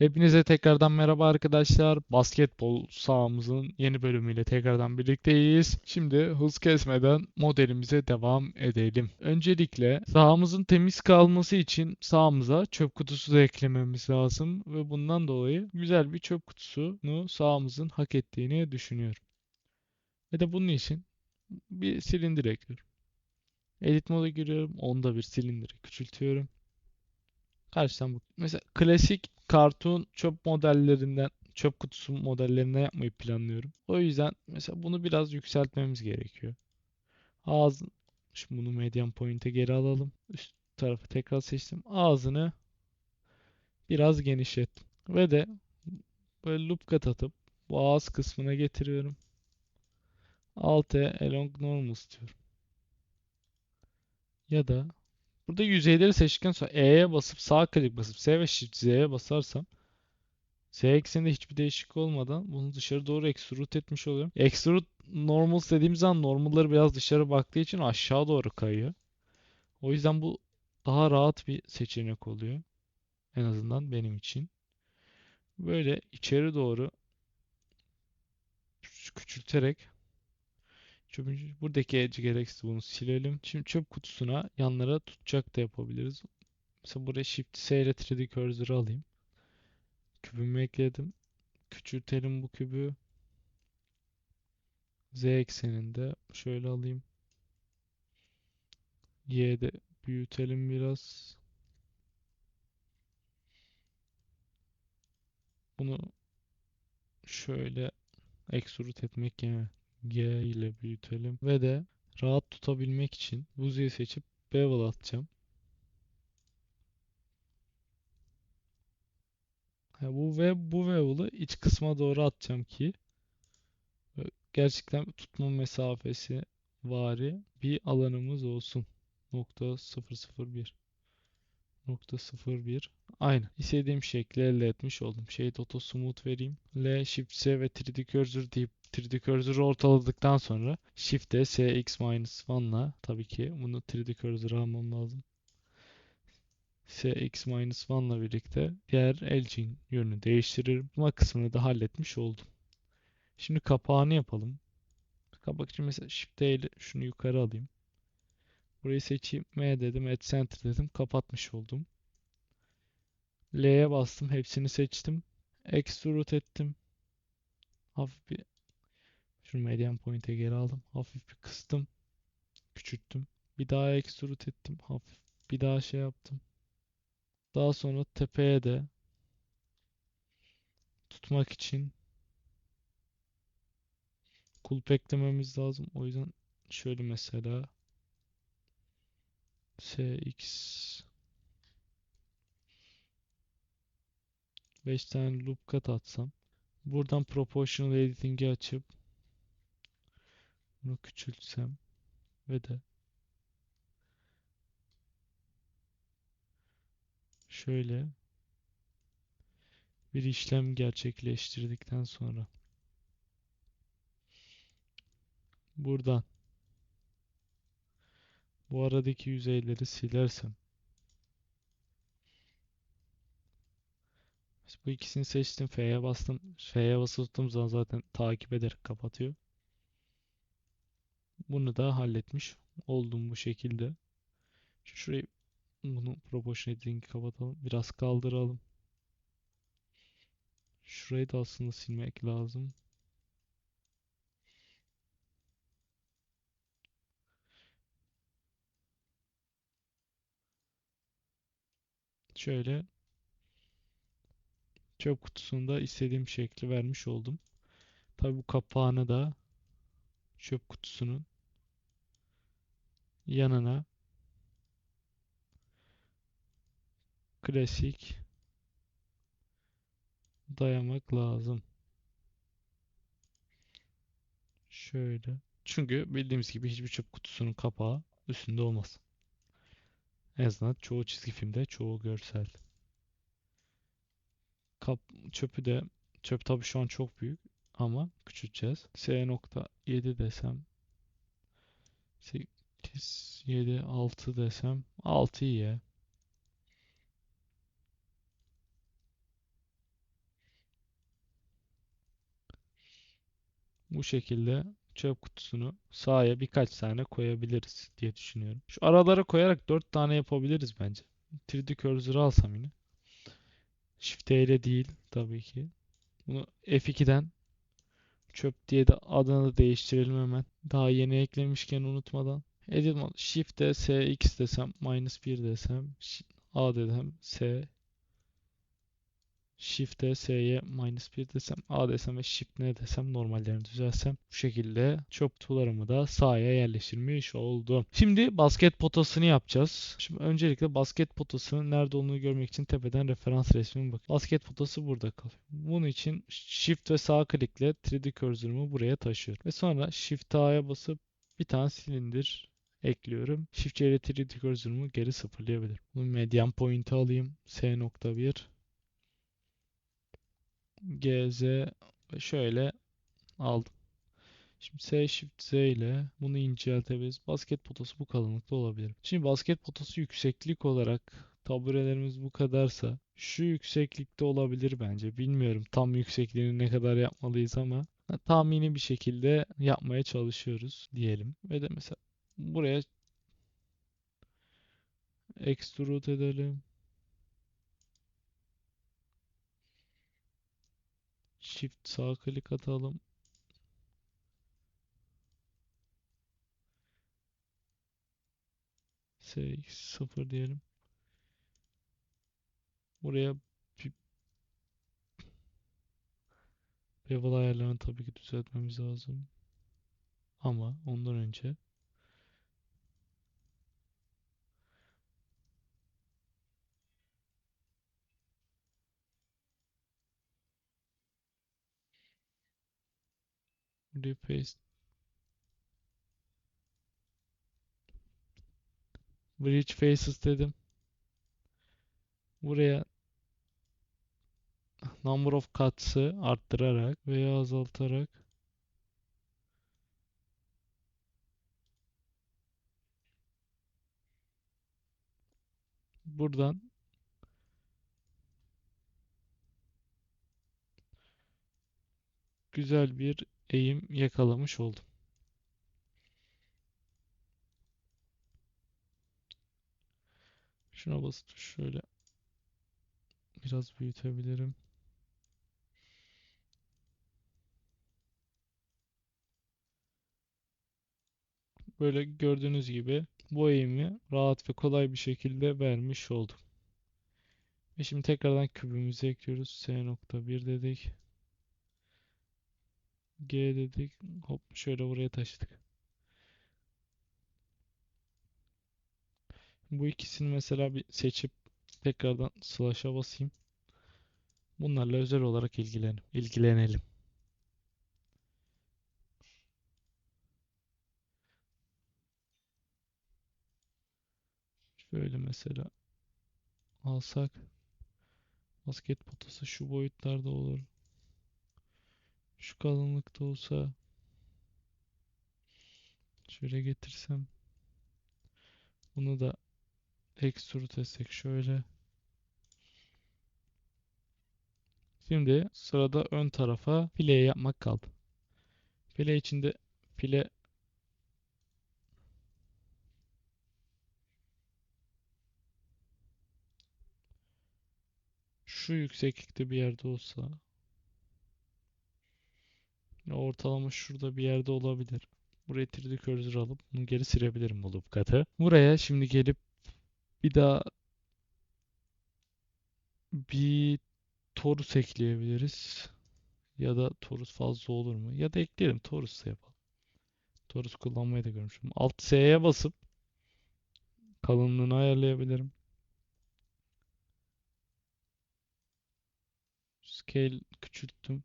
Hepinize tekrardan merhaba arkadaşlar. Basketbol sahamızın yeni bölümüyle tekrardan birlikteyiz. Şimdi hız kesmeden modelimize devam edelim. Öncelikle sahamızın temiz kalması için sahamıza çöp kutusu da eklememiz lazım ve bundan dolayı güzel bir çöp kutusunu sahamızın hak ettiğini düşünüyorum. Ve de bunun için bir silindir ekliyorum. Edit moda giriyorum. Onda bir silindiri küçültüyorum. Kaçtan bu? Mesela klasik kartun çöp modellerinden, çöp kutusu modellerinden yapmayı planlıyorum. O yüzden mesela bunu biraz yükseltmemiz gerekiyor. Ağzı, şimdi bunu median point'e geri alalım. Üst tarafı tekrar seçtim. Ağzını biraz genişlettim. Ve de böyle loop cut atıp bu ağız kısmına getiriyorum. Alt E along normal istiyorum. Ya da Burada yüzeyleri seçtikten sonra E'ye basıp sağ klik basıp S ve Shift Z'ye basarsam Z ekseninde hiçbir değişiklik olmadan bunu dışarı doğru extrude etmiş oluyorum. Extrude normal dediğim zaman normalları biraz dışarı baktığı için aşağı doğru kayıyor. O yüzden bu daha rahat bir seçenek oluyor. En azından benim için. Böyle içeri doğru küçülterek çöpün buradaki gereksiz bunu silelim. Şimdi çöp kutusuna yanlara tutacak da yapabiliriz. Mesela buraya Shift S ile 3D cursor'ı alayım. Kübümü ekledim. Küçültelim bu kübü. Z ekseninde şöyle alayım. Y'de büyütelim biraz. Bunu şöyle extrude etmek yerine G ile büyütelim ve de rahat tutabilmek için buzuyu seçip bevel atacağım. Ha, bu ve bu bevel'ı iç kısma doğru atacağım ki gerçekten tutma mesafesi vari bir alanımız olsun. Nokta 001 nokta 01 aynı. İstediğim şekli elde etmiş oldum. Shade Auto Smooth vereyim. L, Shift S ve 3D Cursor deyip 3D Cursor'ı ortaladıktan sonra Shift S, X 1 ile tabii ki bunu 3D Cursor'a almam lazım. X 1 ile birlikte diğer elcin yönünü değiştiririm. Bu kısmını da halletmiş oldum. Şimdi kapağını yapalım. Kapak için mesela Shift ile şunu yukarı alayım. Burayı seçeyim. M dedim. Add Center dedim. Kapatmış oldum. L'ye bastım. Hepsini seçtim. Extrude ettim. Hafif bir şu median point'e geri aldım. Hafif bir kıstım. Küçülttüm. Bir daha extrude ettim. Hafif bir daha şey yaptım. Daha sonra tepeye de tutmak için kulp eklememiz lazım. O yüzden şöyle mesela SX 5 tane loop cut atsam buradan proportional editing'i açıp bunu küçültsem ve de şöyle bir işlem gerçekleştirdikten sonra buradan bu aradaki yüzeyleri silersem bu ikisini seçtim F'ye bastım F'ye basılı tuttuğum zaman zaten takip ederek kapatıyor bunu da halletmiş oldum bu şekilde. Şurayı bunu proportion editing'i kapatalım. Biraz kaldıralım. Şurayı da aslında silmek lazım. Şöyle çöp kutusunda istediğim şekli vermiş oldum. Tabi bu kapağını da çöp kutusunun yanına klasik dayamak lazım. Şöyle. Çünkü bildiğimiz gibi hiçbir çöp kutusunun kapağı üstünde olmaz. En azından çoğu çizgi filmde, çoğu görsel. Kap, çöpü de, çöp tabi şu an çok büyük ama küçülteceğiz. S.7 desem 8, 7, 6 desem 6 iyi ya. Bu şekilde çöp kutusunu sahaya birkaç tane koyabiliriz diye düşünüyorum. Şu aralara koyarak 4 tane yapabiliriz bence. 3D Cursor'ı alsam yine. Shift E ile değil tabii ki. Bunu F2'den çöp diye de adını değiştirelim hemen. Daha yeni eklemişken unutmadan. Edit mode. Shift'e SX desem minus 1 desem A desem S Shift'e S'ye minus 1 desem A desem ve Shift ne desem normallerini düzelsem bu şekilde çöp kutularımı da sağa yerleştirmiş oldum. Şimdi basket potasını yapacağız. Şimdi öncelikle basket potasının nerede olduğunu görmek için tepeden referans resmine bak. Basket potası burada kalıyor. Bunun için Shift ve sağ klikle 3D cursor'ımı buraya taşıyorum. Ve sonra Shift A'ya basıp bir tane silindir ekliyorum. Shift C ile 3D cursor'ımı geri sıfırlayabilirim. Bu median point'i alayım. S.1 GZ şöyle aldım. Şimdi S Shift Z ile bunu inceltebiliriz. Basket potası bu kalınlıkta olabilir. Şimdi basket potası yükseklik olarak taburelerimiz bu kadarsa şu yükseklikte olabilir bence. Bilmiyorum tam yüksekliğini ne kadar yapmalıyız ama tahmini bir şekilde yapmaya çalışıyoruz diyelim. Ve de mesela buraya extrude edelim. Shift sağ klik atalım. S0 diyelim. Buraya bevel ayarlarını tabii ki düzeltmemiz lazım. Ama ondan önce paste Bridge faces dedim. Buraya number of cuts'ı arttırarak veya azaltarak buradan güzel bir eğim yakalamış oldum. Şuna basıp şöyle biraz büyütebilirim. Böyle gördüğünüz gibi bu eğimi rahat ve kolay bir şekilde vermiş oldum. Ve şimdi tekrardan kübümüzü ekliyoruz. S.1 dedik. G dedik. Hop şöyle buraya taşıdık. Bu ikisini mesela bir seçip tekrardan slash'a basayım. Bunlarla özel olarak ilgilenelim. ilgilenelim. Şöyle mesela alsak basket potası şu boyutlarda olur. Şu kalınlıkta olsa şöyle getirsem bunu da extrude etsek şöyle. Şimdi sırada ön tarafa file yapmak kaldı. File içinde file şu yükseklikte bir yerde olsa ortalama şurada bir yerde olabilir. Buraya 3D cursor alıp bunu geri silebilirim bu loop katı. Buraya şimdi gelip bir daha bir torus ekleyebiliriz. Ya da torus fazla olur mu? Ya da ekleyelim torus da yapalım. Torus kullanmayı da görmüşüm. Alt S'ye basıp kalınlığını ayarlayabilirim. Scale küçülttüm.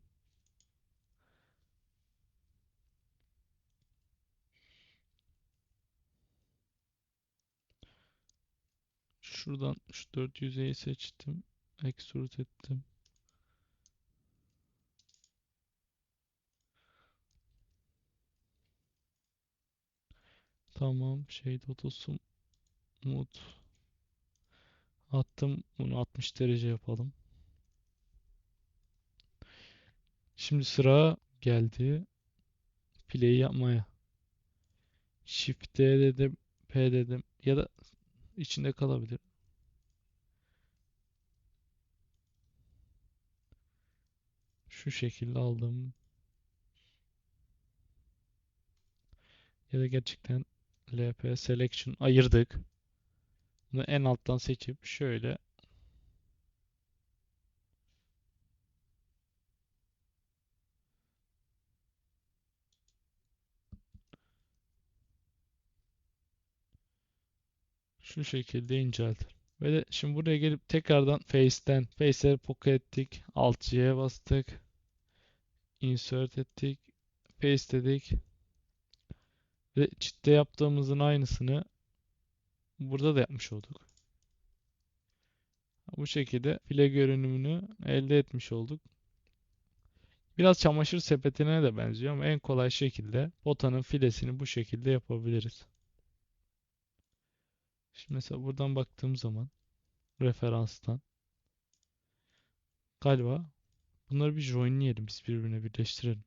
Şuradan şu dört yüzeyi seçtim. Extrude ettim. Tamam. Shade otosum mut attım. Bunu 60 derece yapalım. Şimdi sıra geldi. fileyi yapmaya. Shift D dedim, P dedim ya da içinde kalabilir. Şu şekilde aldım. Ya da gerçekten LP selection ayırdık. Bunu en alttan seçip şöyle şu şekilde inceltir. Ve de şimdi buraya gelip tekrardan Face'ten Face'leri poke ettik. Alt C'ye bastık. Insert ettik. Paste dedik. Ve çitte yaptığımızın aynısını burada da yapmış olduk. Bu şekilde file görünümünü elde etmiş olduk. Biraz çamaşır sepetine de benziyor ama en kolay şekilde botanın filesini bu şekilde yapabiliriz. Şimdi mesela buradan baktığım zaman referanstan galiba bunları bir joinleyelim biz birbirine birleştirelim.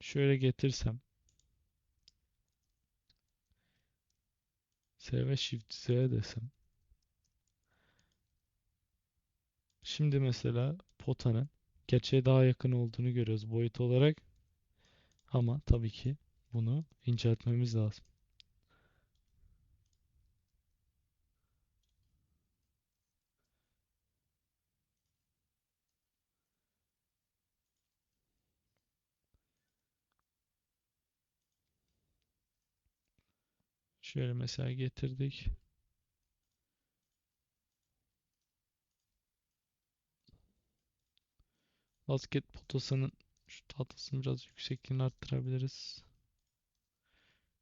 Şöyle getirsem S ve Shift Z desem Şimdi mesela potanın gerçeğe daha yakın olduğunu görüyoruz boyut olarak. Ama tabii ki bunu inceltmemiz lazım. Şöyle mesela getirdik. Basket potasının şu tahtasını biraz yüksekliğini arttırabiliriz.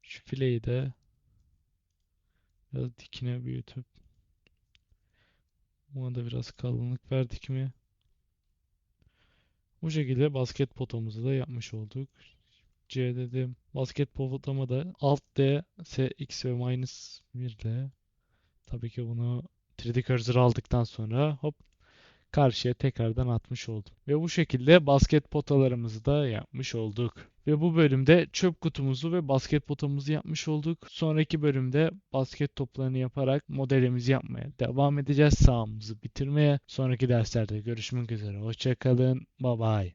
Şu fileyi de biraz dikine büyütüp buna da biraz kalınlık verdik mi? Bu şekilde basket potamızı da yapmış olduk. C dedim. Basket potama da Alt D, S, X ve minus 1 ile tabii ki bunu 3D cursor aldıktan sonra hop karşıya tekrardan atmış oldum. Ve bu şekilde basket potalarımızı da yapmış olduk. Ve bu bölümde çöp kutumuzu ve basket potamızı yapmış olduk. Sonraki bölümde basket toplarını yaparak modelimizi yapmaya devam edeceğiz. Sahamızı bitirmeye. Sonraki derslerde görüşmek üzere. Hoşçakalın. Bye bye.